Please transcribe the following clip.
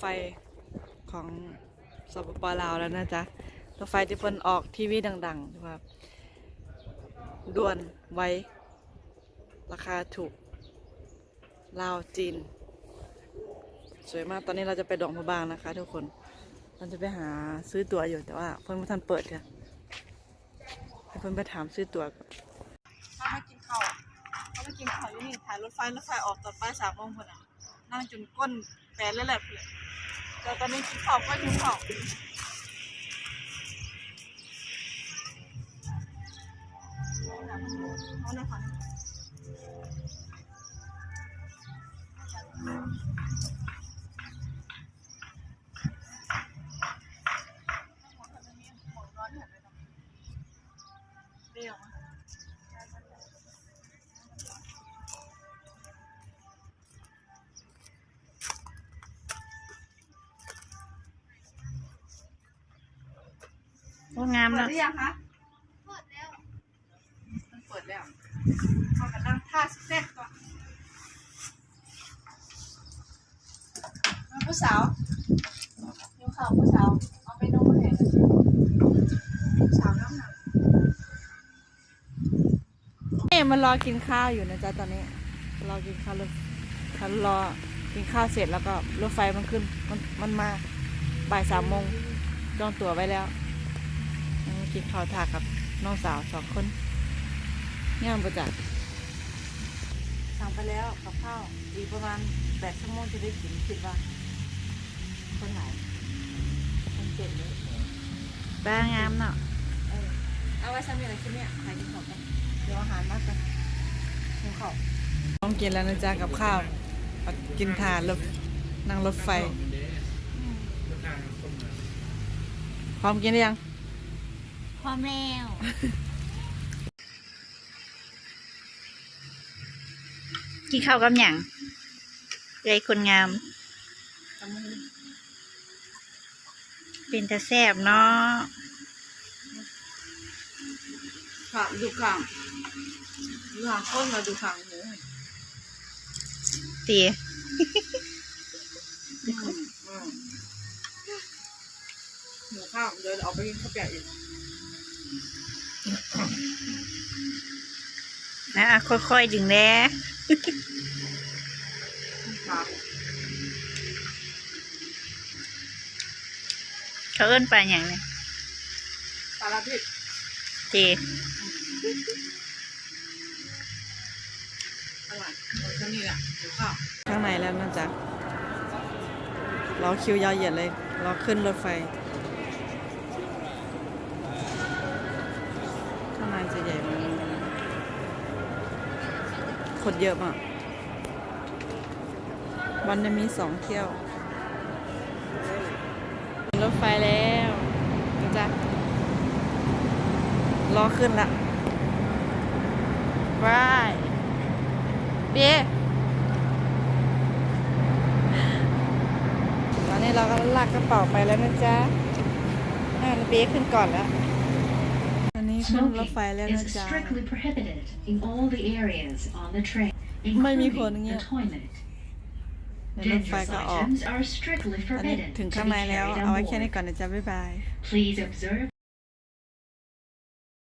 ไฟของสปปลาวแล้วนะจ๊ะรถไฟที่เพิ่นออกทีวีดังๆที่ว่าด่วนไวราคาถูกลาวจีน สวยมากตอนนี้เราจะไปดองพะบางนะคะ ทุกคนเราจะไปหาซื้อตั๋วอยู่แต่ว่า เพิ่นไม่ทันเปิดค่ะให้เพิ่นไปถามซื้อตั๋วก่อนถ้ามากินข้าวถ้ามากินข้าวอยู่นี่ถ่ายรถไฟรถไฟออกตอนบ่ายสามโมงคนอะนั่งจนก้นแปรเลยแหละ เลยแต่ตอนนี้กินข้าวก็กินข้าวเอาหน่อยค่ะเปรี้ยว มากโอ้งามเปิดเนาะหรือยังคะเปิดแล้วมันเปิดแล้วเข้ากันนั่งท่าแซ่บก่อนมาผู้สาวหิวข้าวผู้สาว เอาไปนมมาให้หน่อยสิผู้สาวน้ำหนักเอ๊ะมันรอกินข้าวอยู่นะจ๊ะตอนนี้รอกินข้าวรถคันรอกินข้าวเสร็จแล้วก็รถไฟมันขึ้นมันมันมาบ่ายสามโมงจองตั๋วไว้แล้วอืม กินข้าวทากับน้องสาวสองคนย่างประจักสั่งไปแล้วกับข้าวอีกประมาณแปดชั่วโมงจะได้กินคิดว่าคนไหนคนเจ็ดเลยบ้างามเนาะเออเอาไว้ซ้ำอะไรชิ้นเนี้ยใครกินของกันเดี๋ยวอาหารมากกันกินข้าวต้องกินแล้วนะจ๊ะกับข้าวกินทานรถนั่งรถไฟพร้อมกินหรือยัง พ่อแมวกินข้าวกับหยังเลยคนงาม เป็นตาแซบเนาะค่ะดูขังดูขังข้นมาดูขังหมูตีหมูข้าวเดี๋ยวเอาไปกินข้าวแกะอีก นะอะค่อยๆดึงแล้ค่ะเขาเอิ้นปลาอย่างเนี่ยปลาลาพิษตีอร่อยเอาแค่นี้แหละหมูข้าวข้างในแล้วนะจ๊ะรอคิวยาวเหยียดเลย รอขึ้นรถไฟ ข้างในจะใหญ่มากคนเยอะมาก วันจะมีสองเที่ยว รถไฟแล้วจ๊ะรอขึ้นละว้ายเบียตอนนี้เราก็ลากกระเป๋าไปแล้วนะจ๊ะเบียขึ้นก่อนแล้ว ขึ้นรถ Smoking ไฟแล้วนะ is จ๊ะ strictly prohibited in all the areas on the train, ไม่มีคน including เงี้ย the toilet. ในรถไฟ Dangerous ก็ออก items are strictly ตอนนี้ forbidden ถึง to ข้าง be ในแล้ว carried เอา on ไว้แค่นี้ board. ก่อนนะจ๊ะ บ๊ายบาย Please observe